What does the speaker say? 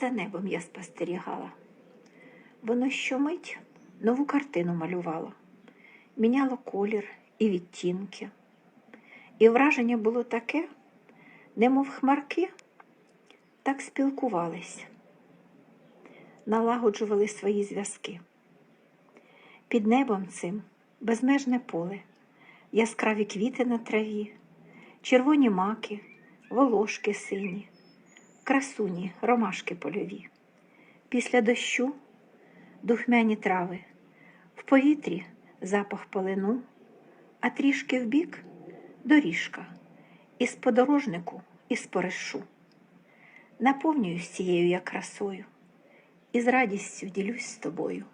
За небом я спостерігала. Воно щомить нову картину малювало, міняло колір і відтінки. І враження було таке, немов хмарки, так спілкувались, налагоджували свої зв'язки. Під небом цим безмежне поле, яскраві квіти на траві, червоні маки, волошки сині, красуні, ромашки польові. Після дощу духмяні трави, в повітрі запах полину, а трішки вбік доріжка, із подорожнику, і споришу. Наповнююсь цією я красою і з радістю ділюсь з тобою.